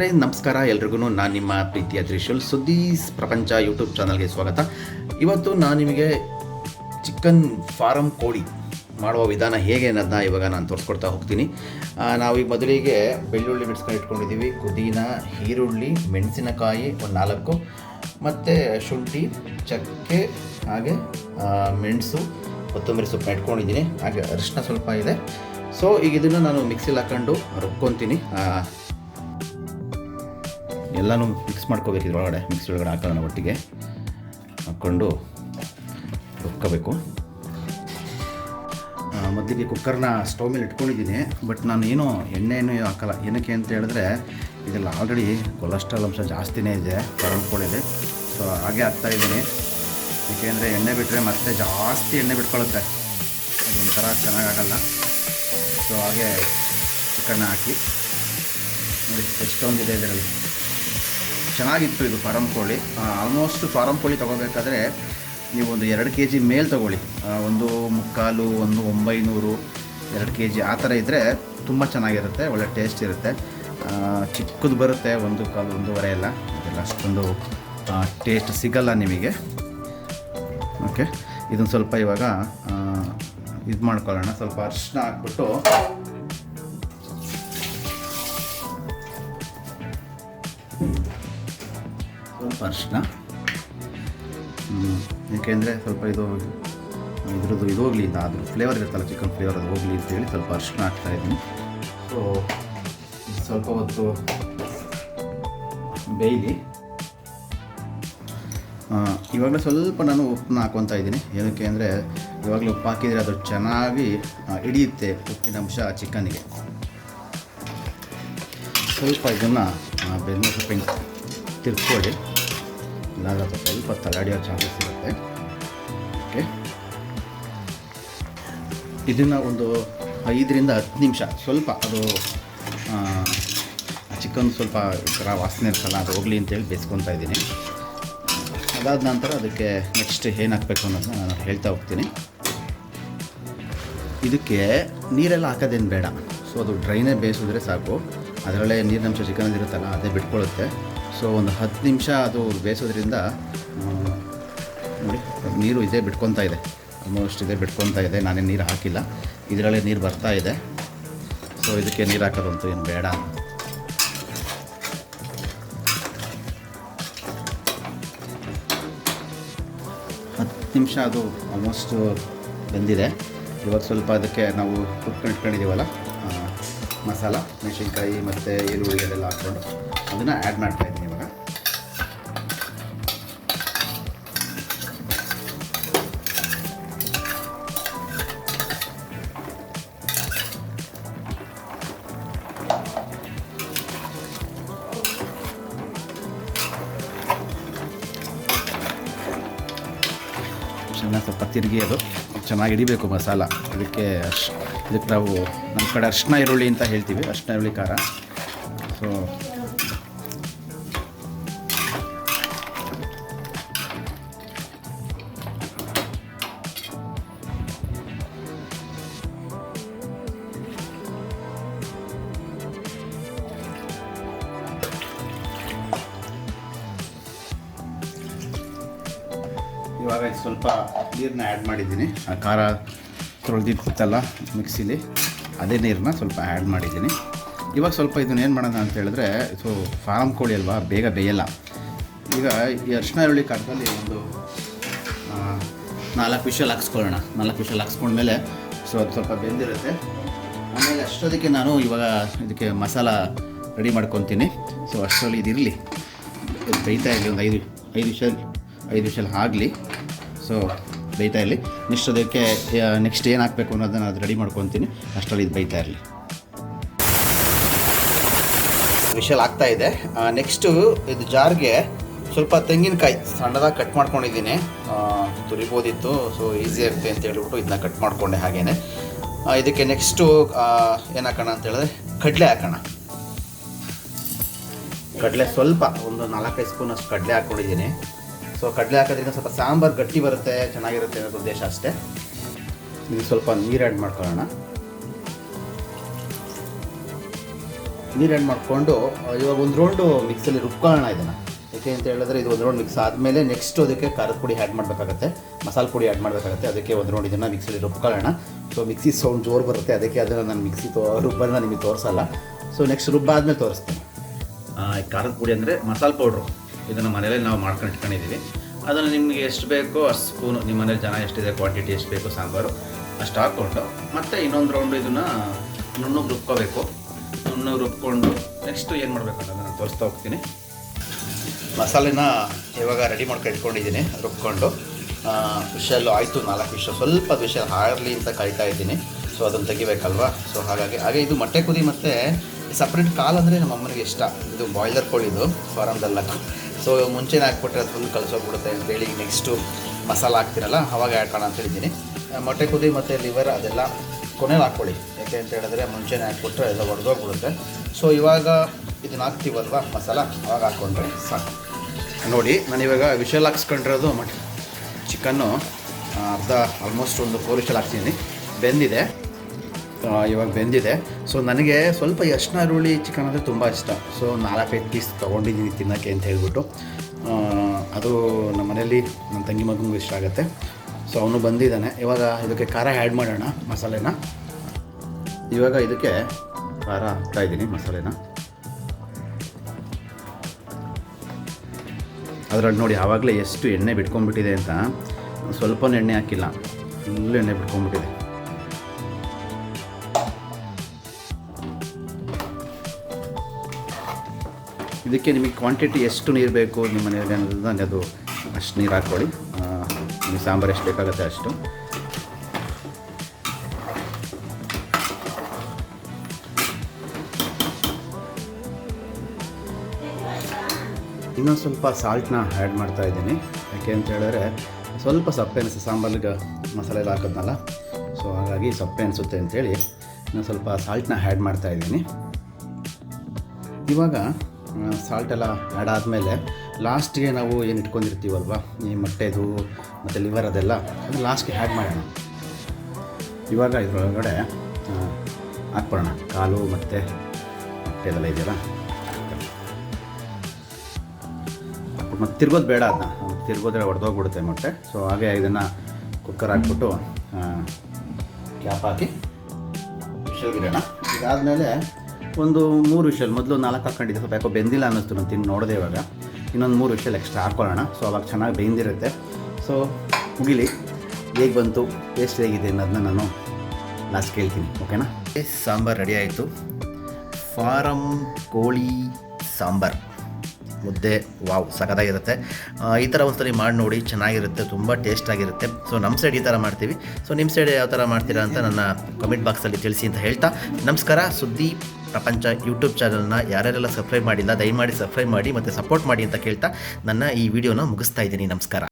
ನಮಸ್ಕಾರ. ಎಲ್ರಿಗೂ ನಾನು ನಿಮ್ಮ ಪ್ರೀತಿಯ ತ್ರಿಶೂಲ್ ಸುದ್ದಿ ಪ್ರಪಂಚ ಯೂಟ್ಯೂಬ್ ಚಾನಲ್ಗೆ ಸ್ವಾಗತ. ಇವತ್ತು ನಾನು ನಿಮಗೆ ಚಿಕನ್ ಫಾರಮ್ ಕೋಳಿ ಮಾಡುವ ವಿಧಾನ ಹೇಗೆ ಅನ್ನೋದನ್ನ ಇವಾಗ ನಾನು ತೋರಿಸ್ಕೊಡ್ತಾ ಹೋಗ್ತೀನಿ. ನಾವು ಈಗ ಮೊದಲಿಗೆ ಬೆಳ್ಳುಳ್ಳಿ ಬಿಡಿಸ್ಕೊಂಡು ಇಟ್ಕೊಂಡಿದ್ದೀವಿ ಪುದೀನ, ಈರುಳ್ಳಿ, ಮೆಣಸಿನಕಾಯಿ ಒಂದು ನಾಲ್ಕು, ಮತ್ತು ಶುಂಠಿ, ಚಕ್ಕೆ, ಹಾಗೆ ಮೆಣಸು, ಕೊತ್ತಂಬರಿ ಸೊಪ್ಪು ಇಟ್ಕೊಂಡಿದ್ದೀನಿ ಹಾಗೆ ಅರಿಶಿನ ಸ್ವಲ್ಪ ಇದೆ. ಸೊ ಈಗ ಇದನ್ನು ನಾನು ಮಿಕ್ಸಿಲಿ ಹಾಕೊಂಡು ರುಬ್ಕೊತೀನಿ. ಎಲ್ಲನೂ ಮಿಕ್ಸ್ ಮಾಡ್ಕೋಬೇಕು ಇದ್ರೊಳಗಡೆ ಮಿಕ್ಸ್ ಒಳಗಡೆ ಹಾಕೋಣ ಒಟ್ಟಿಗೆ. ಹಾಕ್ಕೊಂಡು ರುಬ್ಕೋಬೇಕು. ಮೊದಲಿಗೆ ಕುಕ್ಕರ್ನ ಸ್ಟವ್ ಮೇಲೆ ಇಟ್ಕೊಂಡಿದ್ದೀನಿ ಬಟ್ ನಾನು ಏನೂ ಏನು ಹಾಕಲ್ಲ. ಏನಕ್ಕೆ ಅಂತ ಹೇಳಿದ್ರೆ, ಇದೆಲ್ಲ ಆಲ್ರೆಡಿ ಕೊಲೆಸ್ಟ್ರಾಲ್ ಅಂಶ ಜಾಸ್ತಿನೇ ಇದೆ ಕೋಳಿಲಿ ಸೊ ಹಾಗೆ ಹಾಕ್ತಾ ಇದ್ದೀನಿ. ಏಕೆಂದರೆ ಎಣ್ಣೆ ಬಿಟ್ಟರೆ ಮತ್ತೆ ಜಾಸ್ತಿ ಎಣ್ಣೆ ಬಿಟ್ಕೊಳ್ಳುತ್ತೆ ಅದೊಂಥರ ಚೆನ್ನಾಗಾಗಲ್ಲ. ಸೊ ಹಾಗೆ ಚಿಕನ್ನ ಹಾಕಿ. ನೋಡಿ, ಎಷ್ಟೊಂದಿದೆ ಇದರಲ್ಲಿ. ಚೆನ್ನಾಗಿತ್ತು ಇದು ಫಾರಮ್ ಕೋಳಿ. ಆಲ್ಮೋಸ್ಟ್ ಫಾರಮ್ ಕೋಳಿ ತೊಗೋಬೇಕಾದ್ರೆ ನೀವು ಒಂದು ಎರಡು ಕೆ ಜಿ ಮೇಲೆ ತೊಗೊಳ್ಳಿ. ಒಂದು ಮುಕ್ಕಾಲು, ಒಂದು ಒಂಬೈನೂರು, ಎರಡು ಕೆ ಜಿ ಆ ಥರ ಇದ್ದರೆ ತುಂಬ ಚೆನ್ನಾಗಿರುತ್ತೆ, ಒಳ್ಳೆ ಟೇಸ್ಟ್ ಇರುತ್ತೆ. ಚಿಕ್ಕದು ಬರುತ್ತೆ, ಒಂದು ಕಾಲು, ಒಂದೂವರೆ ಎಲ್ಲ. ಅದೆಲ್ಲ ಅಷ್ಟೊಂದು ಟೇಸ್ಟ್ ಸಿಗಲ್ಲ ನಿಮಗೆ. ಓಕೆ ಇದನ್ನು ಸ್ವಲ್ಪ ಇವಾಗ ಇದು ಮಾಡ್ಕೊಳ್ಳೋಣ. ಸ್ವಲ್ಪ ಅರಿಶಿನ ಹಾಕ್ಬಿಟ್ಟು ಸ್ವಲ್ಪ ಅರಿಶಿನ ಏಕೆಂದರೆ ಸ್ವಲ್ಪ ಇದು, ಇದ್ರದ್ದು ಇದು ಹೋಗಲಿ ಇದು ಅದ್ರ ಫ್ಲೇವರ್ ಇರುತ್ತಲ್ಲ ಚಿಕನ್ ಫ್ಲೇವರ್ ಅದು ಹೋಗಲಿ ಅಂತೇಳಿ ಸ್ವಲ್ಪ ಅರಿಶಿನ ಹಾಕ್ತಾ ಇದ್ದೀನಿ. ಸೊ ಸ್ವಲ್ಪ ಹೊತ್ತು ಬೇಯಲಿ. ಇವಾಗಲೇ ಸ್ವಲ್ಪ ನಾನು ಉಪ್ಪನ್ನ ಹಾಕೊತಾ ಇದ್ದೀನಿ. ಏನಕ್ಕೆ ಅಂದರೆ, ಇವಾಗಲೇ ಉಪ್ಪು ಹಾಕಿದರೆ ಅದು ಚೆನ್ನಾಗಿ ಹಿಡಿಯುತ್ತೆ ಉಪ್ಪಿನ ಅಂಶ ಚಿಕನ್ಗೆ ಸ್ವಲ್ಪ ಇದನ್ನು ಬೆಂದ ಸ್ವಲ್ಪ ತಿರ್ಕೊಳ್ಳಿ ಅದು ಸ್ವಲ್ಪ ತಲಾಡಿಯೋ ಚಾನ್ಸಸ್ ಇರುತ್ತೆ ಓಕೆ ಇದನ್ನು ಒಂದು ಐದರಿಂದ ಹತ್ತು ನಿಮಿಷ, ಸ್ವಲ್ಪ ಅದು ಚಿಕನ್ ಸ್ವಲ್ಪ ಥರ ವಾಸನೆ ಇರ್ತಲ್ಲ ಅದು ಹೋಗಲಿ ಅಂತೇಳಿ ಬೇಯಿಸ್ಕೊತಾ ಇದ್ದೀನಿ. ಅದಾದ ನಂತರ ಅದಕ್ಕೆ ನೆಕ್ಸ್ಟ್ ಏನು ಹಾಕಬೇಕು ಅನ್ನೋದನ್ನ ನಾನು ಹೇಳ್ತಾ ಹೋಗ್ತೀನಿ. ಇದಕ್ಕೆ ನೀರೆಲ್ಲ ಹಾಕೋದೇನು ಬೇಡ. ಸೊ ಅದು ಡ್ರೈನೇ ಬೇಯಿಸಿದ್ರೆ ಸಾಕು. ಅದರಲ್ಲೇ ನೀರಿನಂಶ ಚಿಕನ್ ಇರುತ್ತಲ್ಲ, ಅದೇ ಬಿಟ್ಕೊಳ್ಳುತ್ತೆ ಸೊ ಒಂದು ಹತ್ತು ನಿಮಿಷ ಅದು ಬೇಯಿಸೋದ್ರಿಂದ ನೋಡಿ, ನೀರು ಇದೇ ಬಿಟ್ಕೊತಾ ಇದೆ. ಆಲ್ಮೋಸ್ಟ್ ಇದೇ ಬಿಟ್ಕೊತಾ ಇದೆ. ನಾನೇನು ನೀರು ಹಾಕಿಲ್ಲ. ಇದರಲ್ಲೇ ನೀರು ಬರ್ತಾ ಇದೆ. ಸೊ ಇದಕ್ಕೆ ನೀರು ಹಾಕೋದಂತೂ ಏನು ಬೇಡ ಹತ್ತು ನಿಮಿಷ ಅದು ಆಲ್ಮೋಸ್ಟ್ ಬಂದಿದೆ. ಇವಾಗ ಸ್ವಲ್ಪ ಅದಕ್ಕೆ ನಾವು ಕುಟ್ಕೊಂಡು ಇಟ್ಕೊಂಡಿದ್ದೀವಲ್ಲ ಮಸಾಲ, ಮೆಣಸಿನ್ಕಾಯಿ ಮತ್ತು ಈರುಳ್ಳಿ ಅದೆಲ್ಲ ಹಾಕ್ಕೊಂಡು ಅದನ್ನು ಆ್ಯಡ್ ಮಾಡ್ತಾ ಸ್ವಲ್ಪ ತಿರುಗಿ ಅದು ಚೆನ್ನಾಗಿ ಹಿಡಿಬೇಕು ಮಸಾಲ. ಅದಕ್ಕೆ ಅರ್ಶ್ ಇದಕ್ಕೆ ನಾವು ನಮ್ಮ ಕಡೆ ಅರ್ಶಿನ ಈರುಳ್ಳಿ ಅಂತ ಹೇಳ್ತೀವಿ ಅರ್ಶಿನ ಈರುಳ್ಳಿ ಖಾರ. ಸೊ ಇದು ಸ್ವಲ್ಪ ನೀರನ್ನ ಆ್ಯಡ್ ಮಾಡಿದ್ದೀನಿ. ಆ ಖಾರ ತೊಳೆದಿರ್ತಲ್ಲ ಮಿಕ್ಸಿಲಿ, ಅದೇ ನೀರನ್ನ ಸ್ವಲ್ಪ ಆ್ಯಡ್ ಮಾಡಿದ್ದೀನಿ. ಇವಾಗ ಸ್ವಲ್ಪ ಇದನ್ನ ಏನು ಮಾಡೋಣ ಅಂತ ಹೇಳಿದ್ರೆ ಸೊ ಫಾರಮ್ ಕೋಳಿ ಅಲ್ವಾ, ಬೇಗ ಬೇಯಲ್ಲ. ಈಗ ಈ ಅರಿಶಿನ ಈರುಳ್ಳಿ ಕಾಲದಲ್ಲಿ ಒಂದು ನಾಲ್ಕು ವಿಷಲ್ ಹಾಕ್ಸ್ಕೊಳ್ಳೋಣ. ನಾಲ್ಕು ವಿಷಲ್ ಹಾಕ್ಸ್ಕೊಂಡ್ಮೇಲೆ ಸೊ ಅದು ಸ್ವಲ್ಪ ಬೆಂದಿರುತ್ತೆ. ಆಮೇಲೆ ಅಷ್ಟೊದಕ್ಕೆ ನಾನು ಇವಾಗ ಇದಕ್ಕೆ ಮಸಾಲ ರೆಡಿ ಮಾಡ್ಕೊತೀನಿ. ಸೊ ಅಷ್ಟರಲ್ಲಿ ಇದಿರಲಿ. ಬೈತಾ ಇರಲಿ, ಒಂದು ಐದು ಐದು ವಿಷಲ್ ಐದು ವಿಷಲ್ ಆಗಲಿ. ಸೊ, ಬೇಯ್ತಾ ಇರಲಿ. ನೆಕ್ಸ್ಟ್ ಅದಕ್ಕೆ ನೆಕ್ಸ್ಟ್ ಏನು ಹಾಕಬೇಕು ಅನ್ನೋದನ್ನು ಅದು ರೆಡಿ ಮಾಡ್ಕೊತೀನಿ. ಅಷ್ಟರಲ್ಲಿ ಇದು ಬೈತಾ ಇರಲಿ. ವಿಷಲ್ ಆಗ್ತಾ ಇದೆ. ನೆಕ್ಸ್ಟು ಇದು ಜಾರ್ಗೆ ಸ್ವಲ್ಪ ತೆಂಗಿನಕಾಯಿ ಸಣ್ಣದಾಗಿ ಕಟ್ ಮಾಡ್ಕೊಂಡಿದ್ದೀನಿ. ತುರಿಬೋದಿತ್ತು ಸೊ ಈಸಿ ಆಗುತ್ತೆ ಅಂತ ಹೇಳ್ಬಿಟ್ಟು ಇದನ್ನ ಕಟ್ ಮಾಡಿಕೊಂಡೆ ಹಾಗೇನೆ. ಇದಕ್ಕೆ ನೆಕ್ಸ್ಟು ಏನು ಹಾಕೋಣ ಅಂತ ಹೇಳಿದ್ರೆ ಕಡಲೆ ಹಾಕೋಣ. ಕಡಲೆ ಸ್ವಲ್ಪ, ಒಂದು ನಾಲ್ಕೈದು ಸ್ಪೂನಷ್ಟು ಕಡಲೆ ಹಾಕ್ಕೊಂಡಿದ್ದೀನಿ. ಸೊ ಕಡಲೆ ಹಾಕೋದ್ರಿಂದ ಸ್ವಲ್ಪ ಸಾಂಬಾರು ಗಟ್ಟಿ ಬರುತ್ತೆ, ಚೆನ್ನಾಗಿರುತ್ತೆ ಅನ್ನೋ ಉದ್ದೇಶ ಅಷ್ಟೇ. ಇದು ಸ್ವಲ್ಪ ನೀರು ಆ್ಯಡ್ ಮಾಡ್ಕೊಳ್ಳೋಣ. ನೀರು ಆ್ಯಡ್ ಮಾಡಿಕೊಂಡು ಇವಾಗ ಒಂದು ರೌಂಡು ಮಿಕ್ಸಲ್ಲಿ ರುಬ್ಕೊಳ್ಳೋಣ ಇದನ್ನು. ಯಾಕೆ ಅಂತ ಹೇಳಿದ್ರೆ ಇದು ಒಂದು ರೌಂಡ್ ಮಿಕ್ಸ್ ಆದಮೇಲೆ ನೆಕ್ಸ್ಟ್ ಅದಕ್ಕೆ ಖಾರದ ಪುಡಿ ಆ್ಯಡ್ ಮಾಡಬೇಕಾಗತ್ತೆ, ಮಸಾಲೆ ಪುಡಿ ಆ್ಯಡ್ ಮಾಡಬೇಕಾಗತ್ತೆ, ಅದಕ್ಕೆ ಒಂದು ರೌಂಡ್ ಇದನ್ನು ಮಿಕ್ಸಲ್ಲಿ ರುಬ್ಕೊಳ್ಳೋಣ. ಸೊ ಮಿಕ್ಸಿ ಸೌಂಡ್ ಜೋರು ಬರುತ್ತೆ, ಅದಕ್ಕೆ ಅದನ್ನು ನಾನು ಮಿಕ್ಸಿ ತೋ, ರುಬ್ಬನ್ನು ನಿಮಗೆ ತೋರಿಸಲ್ಲ. ಸೊ ನೆಕ್ಸ್ಟ್ ರುಬ್ಬಾದ್ಮೇಲೆ ತೋರಿಸ್ತೀನಿ. ಖಾರದ ಪುಡಿ ಅಂದರೆ ಮಸಾಲೆ ಪೌಡ್ರು ಇದನ್ನು ಮನೆಯಲ್ಲೇ ನಾವು ಮಾಡ್ಕೊಂಡು ಇಟ್ಕೊಂಡಿದ್ದೀವಿ. ಅದನ್ನು ನಿಮಗೆ ಎಷ್ಟು ಬೇಕೋ ಅಷ್ಟು ಸ್ಪೂನು ನಿಮ್ಮ ಮನೇಲಿ ಜನ ಎಷ್ಟಿದೆ ಕ್ವಾಂಟಿಟಿ ಎಷ್ಟು ಬೇಕೋ ಸಾಂಬಾರು ಅಷ್ಟು ಹಾಕ್ಕೊಂಡು, ಮತ್ತೆ ಇನ್ನೊಂದು ರೌಂಡು ಇದನ್ನು ನುಣ್ಣಗೆ ರುಬ್ಕೋಬೇಕು. ನುಣ್ಣಗೆ ರುಬ್ಕೊಂಡು ನೆಕ್ಸ್ಟ್ ಏನು ಮಾಡಬೇಕು ಅಂತ ನಾನು ತೋರಿಸ್ತಾ ಹೋಗ್ತೀನಿ. ಮಸಾಲೆನ ಇವಾಗ ರೆಡಿ ಮಾಡ್ಕೊಂಡು ಇಟ್ಕೊಂಡಿದ್ದೀನಿ, ರುಬ್ಕೊಂಡು. ವಿಷಲ್ಲು ಆಯಿತು, ನಾಲ್ಕು ವಿಷ ಸ್ವಲ್ಪ ವಿಷಲ್ ಹಾರಲಿ ಅಂತ ಕಾಯ್ತಾ ಇದ್ದೀನಿ. ಸೊ ಅದನ್ನು ತೆಗಿಬೇಕಲ್ವಾ? ಸೊ ಹಾಗಾಗಿ, ಹಾಗೆ ಇದು ಮೊಟ್ಟೆ ಕುದಿ ಮತ್ತು ಸಪ್ರೇಟ್ ಕಾಲು ಅಂದರೆ ನಮ್ಮ ಅಮ್ಮನಿಗೆ ಇಷ್ಟ. ಇದು ಬಾಯ್ಲರ್ ಕೋಳಿದು ಫಾರಮ್ದಲ್ಲ ಸೊ ಮುಂಚೆನೇ ಹಾಕ್ಬಿಟ್ರೆ ಅದು ಫುಲ್ ಕಳಿಸೋಗ್ಬಿಡುತ್ತೆ ಅಂತೇಳಿ ನೆಕ್ಸ್ಟು ಮಸಾಲ ಹಾಕ್ತೀರಲ್ಲ, ಅವಾಗ ಹಾಕೋಣ ಅಂತ ಹೇಳಿದ್ದೀನಿ. ಮೊಟ್ಟೆ ಕುದಿ ಮತ್ತು ಲಿವರ್ ಅದೆಲ್ಲ ಕೊನೆಗೆ ಹಾಕ್ಕೊಳ್ಳಿ. ಯಾಕೆ ಅಂತ ಹೇಳಿದ್ರೆ ಮುಂಚೆನೇ ಹಾಕ್ಬಿಟ್ರೆ ಎಲ್ಲ ಒಡೆದೋಗ್ಬಿಡುತ್ತೆ. ಸೊ ಇವಾಗ ಇದನ್ನ ಹಾಕ್ತೀವಲ್ವ ಮಸಾಲ? ಅವಾಗ ಹಾಕ್ಕೊಂಡ್ರೆ ಸಾಕು. ನೋಡಿ, ನಾನು ಇವಾಗ ವಿಷಲ್ ಹಾಕ್ಸ್ಕೊಂಡಿರೋದು ಮಟ್ ಚಿಕನ್ನು ಅರ್ಧ ಆಲ್ಮೋಸ್ಟ್ ಒಂದು ಫೋರ್ ವಿಷಲ್ ಹಾಕ್ತೀನಿ. ಬೆಂದಿದೆ. ಇವಾಗ ಬೆಂದಿದೆ. ಸೊ ನನಗೆ ಸ್ವಲ್ಪ ಯಶ್ನ ಈರುಳ್ಳಿ ಚಿಕನ್ ಅಂದರೆ ತುಂಬ ಇಷ್ಟ. ಸೊ ನಾಲ್ಕೈದು ಪೀಸ್ ತೊಗೊಂಡಿದ್ದೀನಿ ತಿನ್ನೋಕ್ಕೆ ಅಂತ ಹೇಳ್ಬಿಟ್ಟು. ಅದು ನಮ್ಮ ಮನೆಯಲ್ಲಿ ನನ್ನ ತಂಗಿ ಮಗನಿಗೂ ಇಷ್ಟ ಆಗುತ್ತೆ. ಸೊ ಅವನು ಬಂದಿದ್ದಾನೆ. ಇವಾಗ ಇದಕ್ಕೆ ಖಾರ ಆ್ಯಡ್ ಮಾಡೋಣ, ಮಸಾಲೆನ. ಇವಾಗ ಇದಕ್ಕೆ ಖಾರ ಹಾಕ್ತಾ ಇದ್ದೀನಿ, ಮಸಾಲೆನ. ಅದರಲ್ಲಿ ನೋಡಿ, ಆವಾಗಲೇ ಎಷ್ಟು ಎಣ್ಣೆ ಬಿಟ್ಕೊಂಡ್ಬಿಟ್ಟಿದೆ ಅಂತ. ಸ್ವಲ್ಪ ಎಣ್ಣೆ ಹಾಕಿಲ್ಲ. ಫುಲ್ ಎಣ್ಣೆ ಬಿಟ್ಕೊಂಡ್ಬಿಟ್ಟಿದೆ. ಇದಕ್ಕೆ ನಿಮಗೆ ಕ್ವಾಂಟಿಟಿ ಎಷ್ಟು ನೀರು ಬೇಕು ನಿಮ್ಮ ಅನ್ನೋದನ್ನ ಅದು ಅಷ್ಟು ನೀರು ಹಾಕ್ಕೊಳ್ಳಿ. ನಿಮಗೆ ಸಾಂಬಾರು ಎಷ್ಟು ಬೇಕಾಗುತ್ತೆ ಅಷ್ಟು. ಇನ್ನೊಂದು ಸ್ವಲ್ಪ ಸಾಲ್ಟ್ನ ಆ್ಯಡ್ ಮಾಡ್ತಾ ಇದ್ದೀನಿ. ಯಾಕೆ ಅಂತ ಹೇಳಿದ್ರೆ, ಸ್ವಲ್ಪ ಸಪ್ಪೆ ಅನಿಸುತ್ತೆ. ಸಾಂಬಾರಿಗೆ ಮಸಾಲೆ ಹಾಕೋದ್ನಲ್ಲ. ಸೊ ಹಾಗಾಗಿ ಸಪ್ಪೆ ಅನಿಸುತ್ತೆ ಅಂತೇಳಿ ಇನ್ನೊಂದು ಸ್ವಲ್ಪ ಸಾಲ್ಟ್ನ ಆ್ಯಡ್ ಮಾಡ್ತಾ ಇದ್ದೀನಿ. ಇವಾಗ ಸಾಲ್ಟ್ ಎಲ್ಲ ಆ್ಯಡ್ ಆದಮೇಲೆ ಲಾಸ್ಟ್ಗೆ ನಾವು ಏನು ಇಟ್ಕೊಂಡಿರ್ತೀವಲ್ವ? ಈ ಮೊಟ್ಟೆದು, ಮತ್ತು ಲಿವರ್ ಅದೆಲ್ಲ ಅದು ಲಾಸ್ಟ್ಗೆ ಆ್ಯಡ್ ಮಾಡೋಣ. ಇವಾಗ ಇದರೊಳಗಡೆ ಹಾಕ್ಬಿಡೋಣ ಕಾಲು ಮತ್ತು ಮೊಟ್ಟೆದೆಲ್ಲ ಇದೆಯಲ್ಲ? ಮತ್ತು ತಿರ್ಗೋದು ಬೇಡ ಅದನ್ನ ತಿರ್ಗೋದ್ರೆ ಹೊಡೆದೋಗ್ಬಿಡುತ್ತೆ ಮೊಟ್ಟೆ. ಸೊ ಹಾಗೆ ಇದನ್ನು ಕುಕ್ಕರ್ ಹಾಕ್ಬಿಟ್ಟು ಕ್ಯಾಪ್ ಹಾಕಿ ವಿಷಲ್ಗಿಡೋಣ ಇದಾದಮೇಲೆ ಒಂದು ಮೂರು ವಿಷಲ್, ಮೊದಲು ನಾಲ್ಕು ಹಾಕ್ಕೊಂಡಿದ್ದೆ, ಸ್ವಲ್ಪ ಯಾಕೋ ಬೆಂದಿಲ್ಲ ಅನ್ನಿಸ್ತು, ನಾನು ತಿಂದು ನೋಡಿದೆ ಇವಾಗ. ಇನ್ನೊಂದು ಮೂರು ವಿಷಲ್ ಎಕ್ಸ್ಟ್ರಾ ಹಾಕ್ಕೊಳ್ಳೋಣ ಸೊ ಅವಾಗ ಚೆನ್ನಾಗಿ ಬೆಂದಿರುತ್ತೆ. ಸೊ ಮುಗಿಲಿ. ಹೇಗೆ ಬಂತು? ಟೇಸ್ಟ್ ಹೇಗಿದೆ ಅನ್ನೋದನ್ನ ನಾನು ಲಾಸ್ಟ್ ಕೇಳ್ತೀನಿ ಓಕೆನಾ ಸಾಂಬಾರು ರೆಡಿ ಆಯಿತು. ಫಾರಮ್ ಕೋಳಿ ಸಾಂಬಾರು. ಮುದ್ದೆ, ವಾವ್, ಸಖತ್ತಾಗಿರುತ್ತೆ. ಈ ಥರ ಒಂದ್ಸರಿ ಮಾಡಿ ನೋಡಿ, ಚೆನ್ನಾಗಿರುತ್ತೆ, ತುಂಬ ಟೇಸ್ಟಾಗಿರುತ್ತೆ ಸೊ ನಮ್ಮ ಸೈಡ್ ಈ ಥರ ಮಾಡ್ತೀವಿ. ಸೊ ನಿಮ್ಮ ಸೈಡ್ ಯಾವ ಥರ ಮಾಡ್ತೀರಾ ಅಂತ ನನ್ನ ಕಮೆಂಟ್ ಬಾಕ್ಸಲ್ಲಿ ತಿಳಿಸಿ ಅಂತ ಹೇಳ್ತಾ. ನಮಸ್ಕಾರ ಸುದ್ದಿ ಪ್ರಪಂಚ ಯೂಟ್ಯೂಬ್ ಚಾನಲ್ನ ಯಾರ್ಯಾರೆಲ್ಲ ಸಬ್ಸ್ಕ್ರೈಬ್ ಮಾಡಿಲ್ಲ, ದಯಮಾಡಿ ಸಬ್ಸ್ಕ್ರೈಬ್ ಮಾಡಿ ಮತ್ತು ಸಪೋರ್ಟ್ ಮಾಡಿ ಅಂತ ಕೇಳ್ತಾ ನನ್ನ ಈ ವಿಡಿಯೋನ ಮುಗಿಸ್ತಾ ಇದ್ದೀನಿ. ನಮಸ್ಕಾರ.